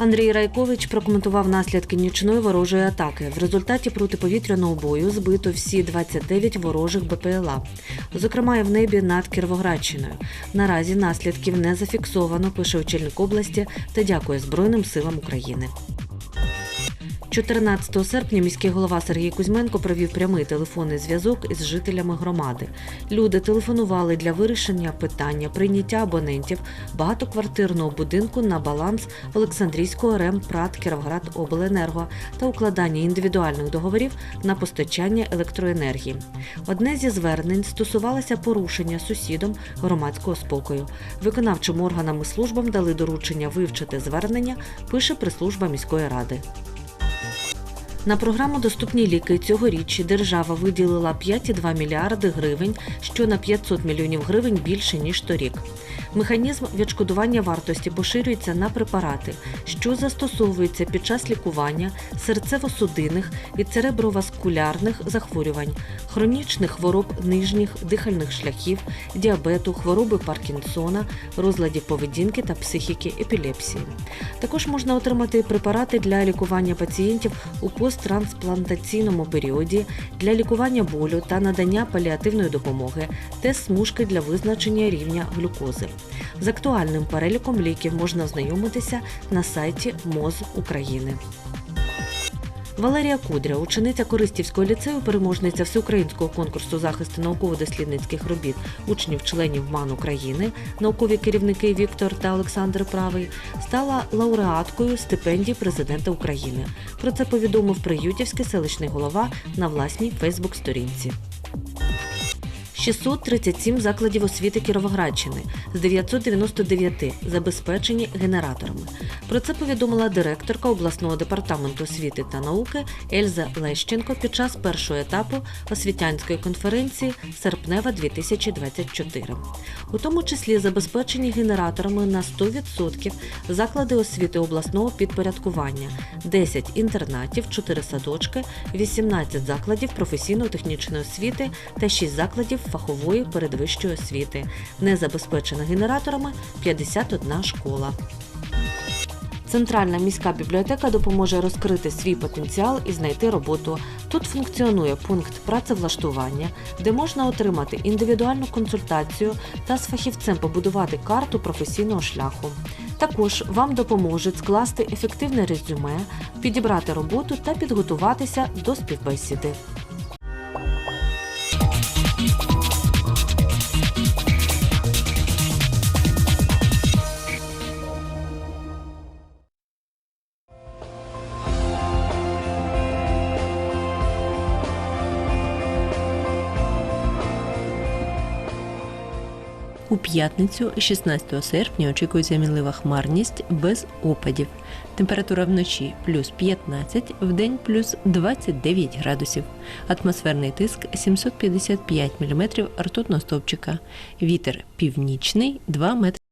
Андрій Райкович прокоментував наслідки нічної ворожої атаки. В результаті протиповітряного бою збито всі 29 ворожих БПЛА, зокрема і в небі над Кіровоградщиною. Наразі наслідків не зафіксовано, пише очільник області та дякує Збройним силам України. 14 серпня міський голова Сергій Кузьменко провів прямий телефонний зв'язок із жителями громади. Люди телефонували для вирішення питання прийняття абонентів багатоквартирного будинку на баланс Олександрійського РЕМ ПРАТ Кіровград Обленерго та укладання індивідуальних договорів на постачання електроенергії. Одне зі звернень стосувалося порушення сусідом громадського спокою. Виконавчим органам і службам дали доручення вивчити звернення, пише прес-служба міської ради. На програму Доступні ліки цьогоріч держава виділила 5,2 мільярди гривень, що на 500 мільйонів гривень більше ніж торік. Механізм відшкодування вартості поширюється на препарати, що застосовуються під час лікування серцево-судинних і цереброваскулярних захворювань, хронічних хвороб нижніх дихальних шляхів, діабету, хвороби Паркінсона, розладів поведінки та психіки, епілепсії. Також можна отримати препарати для лікування пацієнтів у посттрансплантаційному періоді, для лікування болю та надання паліативної допомоги, тест смужки для визначення рівня глюкози. З актуальним переліком ліків можна ознайомитися на сайті МОЗ України. Валерія Кудря, учениця Користівського ліцею, переможниця всеукраїнського конкурсу захисту науково-дослідницьких робіт учнів-членів МАН України, наукові керівники Віктор та Олександр Правий, стала лауреаткою стипендії президента України. Про це повідомив Приютівський селищний голова на власній Фейсбук-сторінці. 637 закладів освіти Кіровоградщини з 999 забезпечені генераторами. Про це повідомила директорка обласного департаменту освіти та науки Ельза Лещенко під час першого етапу освітянської конференції серпнева 2024. У тому числі забезпечені генераторами на 100% заклади освіти обласного підпорядкування, 10 інтернатів, 4 садочки, 18 закладів професійно-технічної освіти та 6 закладів фахової передвищої освіти. Не забезпечена генераторами 51 школа. Центральна міська бібліотека допоможе розкрити свій потенціал і знайти роботу. Тут функціонує пункт працевлаштування, де можна отримати індивідуальну консультацію та з фахівцем побудувати карту професійного шляху. Також вам допоможуть скласти ефективне резюме, підібрати роботу та підготуватися до співбесіди. У п'ятницю, 16 серпня, очікується мінлива хмарність без опадів. Температура вночі плюс 15, вдень плюс 29 градусів. Атмосферний тиск 755 мм ртутного стовпчика. Вітер північний 2 метри.